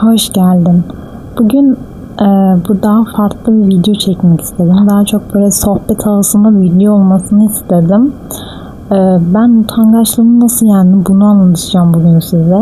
Hoş geldin. Bugün e, bu daha farklı bir video çekmek istedim. Daha çok böyle sohbet havasında bir video olmasını istedim. E, ben utangaçlığımı nasıl yendim bunu anlatacağım bugün size.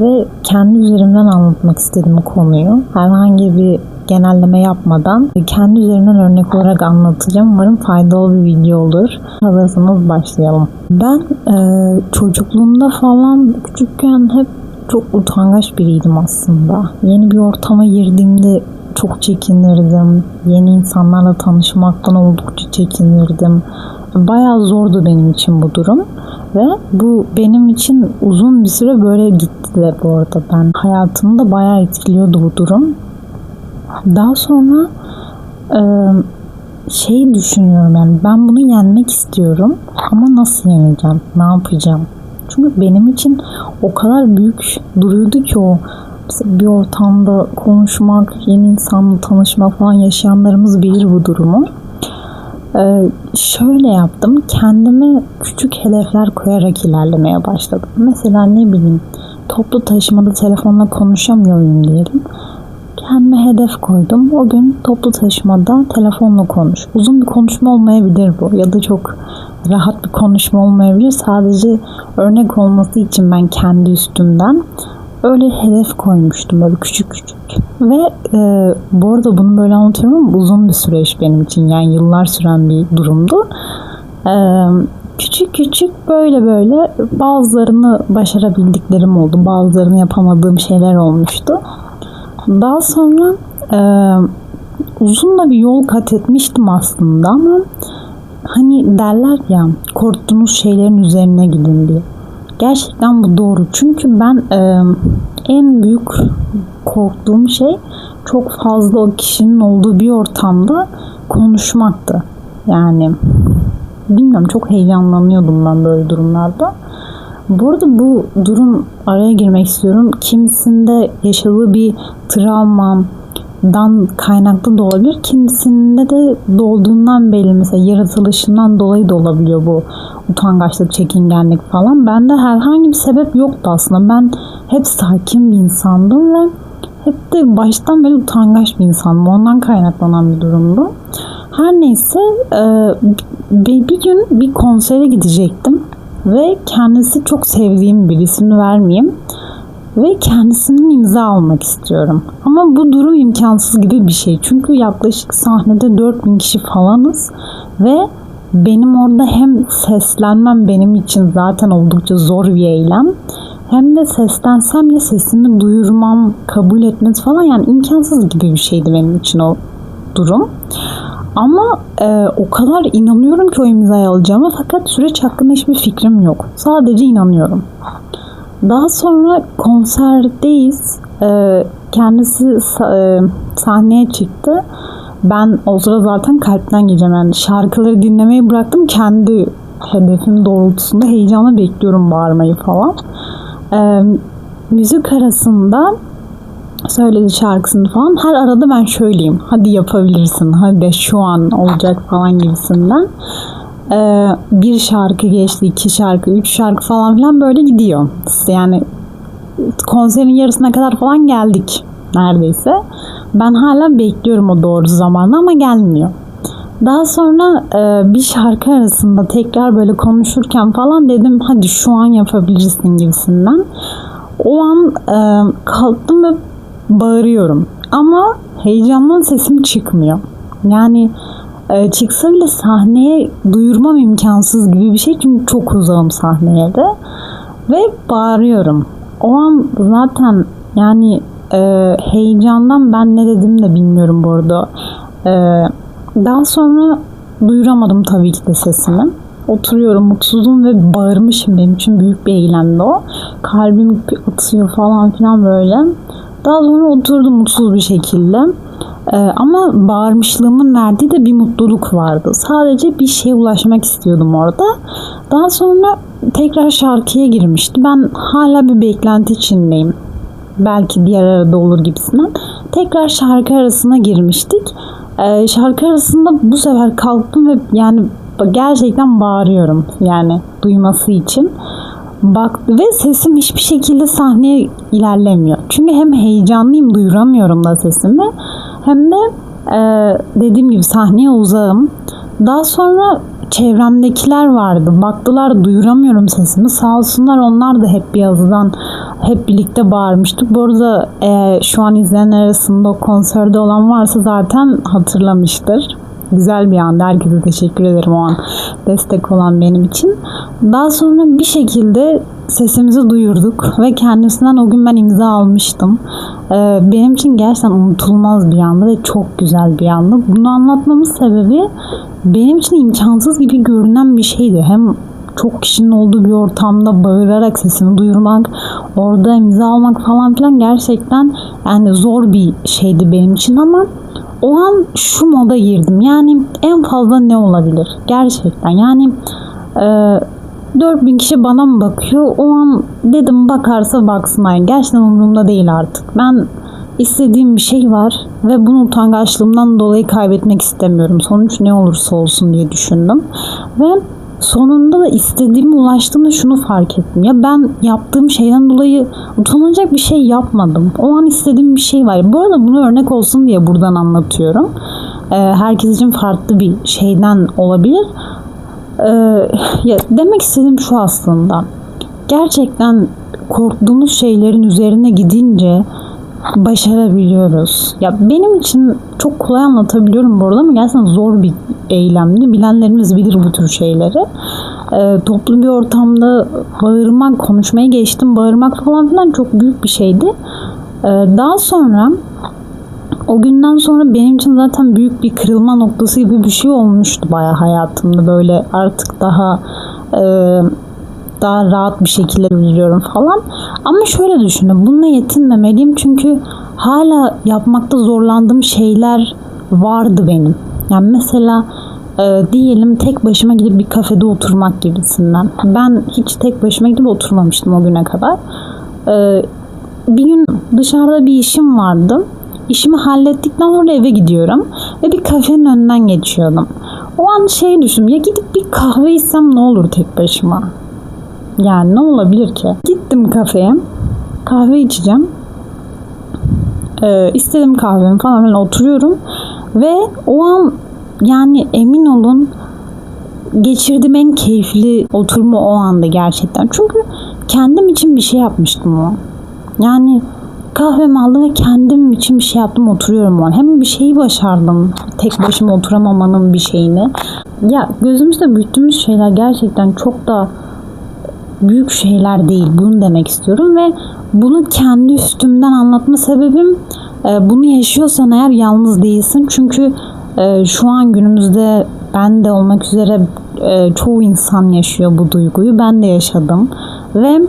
Ve kendi üzerimden anlatmak istedim bu konuyu. Herhangi bir genelleme yapmadan kendi üzerimden örnek olarak anlatacağım. Umarım faydalı bir video olur. Hazırsanız başlayalım. Ben e, çocukluğumda falan küçükken hep çok utangaç biriydim aslında. Yeni bir ortama girdiğimde çok çekinirdim. Yeni insanlarla tanışmaktan oldukça çekinirdim. Bayağı zordu benim için bu durum. Ve bu benim için uzun bir süre böyle gitti de bu arada. Ben hayatımı da bayağı etkiliyordu bu durum. Daha sonra şey düşünüyorum yani ben bunu yenmek istiyorum ama nasıl yeneceğim? Ne yapacağım? Çünkü benim için o kadar büyük duruyordu ki o mesela bir ortamda konuşmak, yeni insanla tanışmak falan yaşayanlarımız bilir bu durumu. Ee, şöyle yaptım. Kendime küçük hedefler koyarak ilerlemeye başladım. Mesela ne bileyim toplu taşımada telefonla konuşamıyorum diyelim. Kendime hedef koydum. O gün toplu taşımada telefonla konuş. Uzun bir konuşma olmayabilir bu ya da çok rahat bir konuşma olmayabilir. Sadece örnek olması için ben kendi üstümden öyle hedef koymuştum böyle küçük küçük. Ve e, bu arada bunu böyle anlatıyorum ama uzun bir süreç benim için. Yani yıllar süren bir durumdu. E, küçük küçük böyle böyle bazılarını başarabildiklerim oldu. Bazılarını yapamadığım şeyler olmuştu. Daha sonra e, uzun da bir yol kat etmiştim aslında ama hani derler ya korktuğunuz şeylerin üzerine gidin diye. Gerçekten bu doğru. Çünkü ben e, en büyük korktuğum şey çok fazla o kişinin olduğu bir ortamda konuşmaktı. Yani bilmiyorum çok heyecanlanıyordum ben böyle durumlarda. Bu arada bu durum araya girmek istiyorum. Kimisinde yaşadığı bir travmadan kaynaklı da olabilir. Kimisinde de doğduğundan belli mesela yaratılışından dolayı da olabiliyor bu utangaçlık, çekingenlik falan. Bende herhangi bir sebep yoktu aslında. Ben hep sakin bir insandım ve hep de baştan beri utangaç bir insandım. Ondan kaynaklanan bir durumdu. Her neyse bir gün bir konsere gidecektim ve kendisi çok sevdiğim bir ismini vermeyeyim ve kendisinin imza almak istiyorum. Ama bu durum imkansız gibi bir şey. Çünkü yaklaşık sahnede 4000 kişi falanız ve benim orada hem seslenmem benim için zaten oldukça zor bir eylem. Hem de seslensem ya sesimi duyurmam, kabul etmesi falan yani imkansız gibi bir şeydi benim için o durum. Ama e, o kadar inanıyorum ki o imzayı alacağıma fakat süreç hakkında hiçbir fikrim yok. Sadece inanıyorum. Daha sonra konserdeyiz. E, kendisi e, sahneye çıktı. Ben o sıra zaten kalpten gireceğim. Yani şarkıları dinlemeyi bıraktım. Kendi hedefim doğrultusunda heyecanla bekliyorum bağırmayı falan. E, müzik arasında söyledi şarkısını falan. Her arada ben şöyleyim. Hadi yapabilirsin. Hadi şu an olacak falan gibisinden. Ee, bir şarkı geçti, iki şarkı, üç şarkı falan filan böyle gidiyor. Yani konserin yarısına kadar falan geldik neredeyse. Ben hala bekliyorum o doğru zamanı ama gelmiyor. Daha sonra e, bir şarkı arasında tekrar böyle konuşurken falan dedim hadi şu an yapabilirsin gibisinden. O an e, kalktım ve bağırıyorum. Ama heyecandan sesim çıkmıyor. Yani e, çıksa bile sahneye duyurmam imkansız gibi bir şey. Çünkü çok uzağım sahneye de. Ve bağırıyorum. O an zaten yani e, heyecandan ben ne dedim de bilmiyorum bu arada. E, daha sonra duyuramadım tabii ki de sesimi. Oturuyorum mutsuzum ve bağırmışım benim için büyük bir eylemdi o. Kalbim atıyor falan filan böyle. Daha sonra oturdum mutsuz bir şekilde. Ee, ama bağırmışlığımın verdiği de bir mutluluk vardı. Sadece bir şeye ulaşmak istiyordum orada. Daha sonra tekrar şarkıya girmişti. Ben hala bir beklenti içindeyim. Belki diğer arada olur gibisinden. Tekrar şarkı arasına girmiştik. Ee, şarkı arasında bu sefer kalktım ve yani gerçekten bağırıyorum. Yani duyması için. Bak ve sesim hiçbir şekilde sahneye ilerlemiyor. Çünkü hem heyecanlıyım duyuramıyorum da sesimi hem de e, dediğim gibi sahneye uzağım. Daha sonra çevremdekiler vardı. Baktılar duyuramıyorum sesimi. Sağ olsunlar onlar da hep bir yazıdan hep birlikte bağırmıştık. Bu arada e, şu an izleyenler arasında o konserde olan varsa zaten hatırlamıştır. Güzel bir anda. Herkese teşekkür ederim o an destek olan benim için. Daha sonra bir şekilde sesimizi duyurduk ve kendisinden o gün ben imza almıştım. Ee, benim için gerçekten unutulmaz bir andı ve çok güzel bir andı. Bunu anlatmamın sebebi benim için imkansız gibi görünen bir şeydi. Hem çok kişinin olduğu bir ortamda bağırarak sesini duyurmak, orada imza almak falan filan gerçekten yani zor bir şeydi benim için ama o an şu moda girdim. Yani en fazla ne olabilir? Gerçekten yani e, 4000 kişi bana mı bakıyor? O an dedim bakarsa baksın. Yani gerçekten umurumda değil artık. Ben istediğim bir şey var ve bunu utangaçlığımdan dolayı kaybetmek istemiyorum. Sonuç ne olursa olsun diye düşündüm. Ve sonunda da istediğime ulaştığımda şunu fark ettim. Ya ben yaptığım şeyden dolayı utanılacak bir şey yapmadım. O an istediğim bir şey var. Bu arada bunu örnek olsun diye buradan anlatıyorum. Ee, herkes için farklı bir şeyden olabilir. Ee, ya demek istediğim şu aslında. Gerçekten korktuğumuz şeylerin üzerine gidince başarabiliyoruz. Ya benim için çok kolay anlatabiliyorum bu arada ama gerçekten zor bir eylemdi. Bilenlerimiz bilir bu tür şeyleri. Ee, toplu bir ortamda bağırmak, konuşmaya geçtim. Bağırmak falan filan çok büyük bir şeydi. Ee, daha sonra o günden sonra benim için zaten büyük bir kırılma noktası gibi bir şey olmuştu bayağı hayatımda. Böyle artık daha e, daha rahat bir şekilde yürüyorum falan. Ama şöyle düşündüm. Bununla yetinmemeliyim çünkü hala yapmakta zorlandığım şeyler vardı benim. Yani mesela e, diyelim tek başıma gidip bir kafede oturmak gibisinden. Ben hiç tek başıma gidip oturmamıştım o güne kadar. E, bir gün dışarıda bir işim vardı. İşimi hallettikten sonra eve gidiyorum ve bir kafenin önünden geçiyordum. O an şey düşündüm ya gidip bir kahve içsem ne olur tek başıma? Yani ne olabilir ki? Gittim kafeye. Kahve içeceğim. Ee, istedim kahvemi falan filan oturuyorum. Ve o an yani emin olun geçirdiğim en keyifli oturma o anda gerçekten. Çünkü kendim için bir şey yapmıştım o. Yani kahvemi aldım ve kendim için bir şey yaptım oturuyorum o an. Hem bir şeyi başardım. Tek başıma oturamamanın bir şeyini. Ya gözümüzde büyüttüğümüz şeyler gerçekten çok da büyük şeyler değil. Bunu demek istiyorum ve bunu kendi üstümden anlatma sebebim e, bunu yaşıyorsan eğer yalnız değilsin. Çünkü e, şu an günümüzde ben de olmak üzere e, çoğu insan yaşıyor bu duyguyu. Ben de yaşadım ve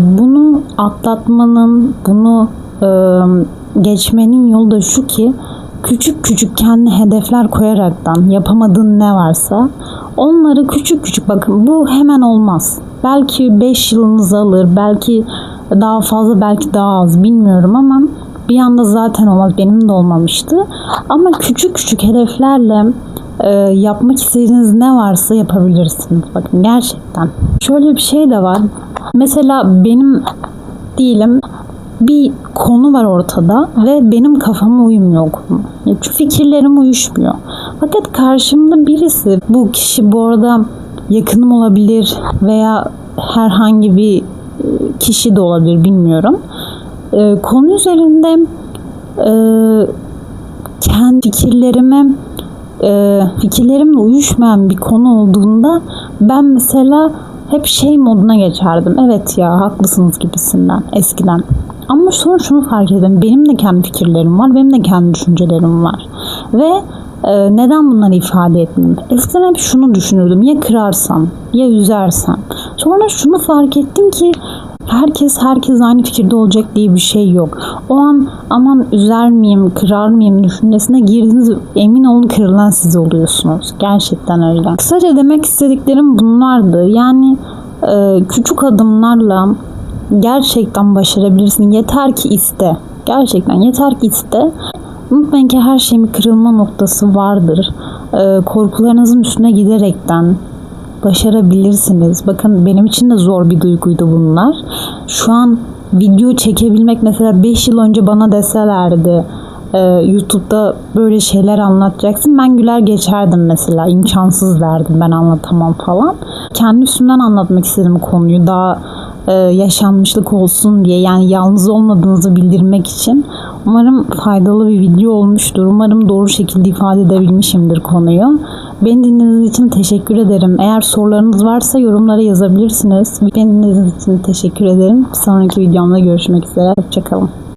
bunu atlatmanın, bunu geçmenin yolu da şu ki küçük küçük kendi hedefler koyaraktan yapamadığın ne varsa onları küçük küçük bakın bu hemen olmaz. Belki 5 yılınızı alır, belki daha fazla, belki daha az bilmiyorum ama bir anda zaten olmaz. Benim de olmamıştı. Ama küçük küçük hedeflerle e, yapmak istediğiniz ne varsa yapabilirsiniz. Bakın gerçekten. Şöyle bir şey de var. Mesela benim diyelim bir konu var ortada ve benim kafama uymuyor konu. Çünkü fikirlerim uyuşmuyor. Fakat karşımda birisi, bu kişi bu arada yakınım olabilir veya herhangi bir kişi de olabilir bilmiyorum. Ee, konu üzerinde e, kendi fikirlerime e, fikirlerimle uyuşmayan bir konu olduğunda ben mesela hep şey moduna geçerdim. Evet ya haklısınız gibisinden eskiden. Ama sonra şunu fark ettim. Benim de kendi fikirlerim var. Benim de kendi düşüncelerim var. Ve e, neden bunları ifade etmeyeyim? Eskiden hep şunu düşünürdüm. Ya kırarsam, ya üzersem. Sonra şunu fark ettim ki herkes herkes aynı fikirde olacak diye bir şey yok. O an aman üzer miyim, kırar mıyım düşüncesine girdiğiniz emin olun kırılan siz oluyorsunuz. Gerçekten öyle. Kısaca demek istediklerim bunlardı. Yani e, küçük adımlarla gerçekten başarabilirsin. Yeter ki iste. Gerçekten yeter ki iste. Unutmayın ki her şeyin kırılma noktası vardır. E, korkularınızın üstüne giderekten Başarabilirsiniz. Bakın benim için de zor bir duyguydu bunlar. Şu an video çekebilmek mesela 5 yıl önce bana deselerdi e, YouTube'da böyle şeyler anlatacaksın. Ben güler geçerdim mesela. imkansız derdim ben anlatamam falan. Kendi üstümden anlatmak istedim konuyu. Daha e, yaşanmışlık olsun diye yani yalnız olmadığınızı bildirmek için. Umarım faydalı bir video olmuştur. Umarım doğru şekilde ifade edebilmişimdir konuyu. Beni dinlediğiniz için teşekkür ederim. Eğer sorularınız varsa yorumlara yazabilirsiniz. Beni dinlediğiniz için teşekkür ederim. Bir sonraki videomda görüşmek üzere. Hoşçakalın.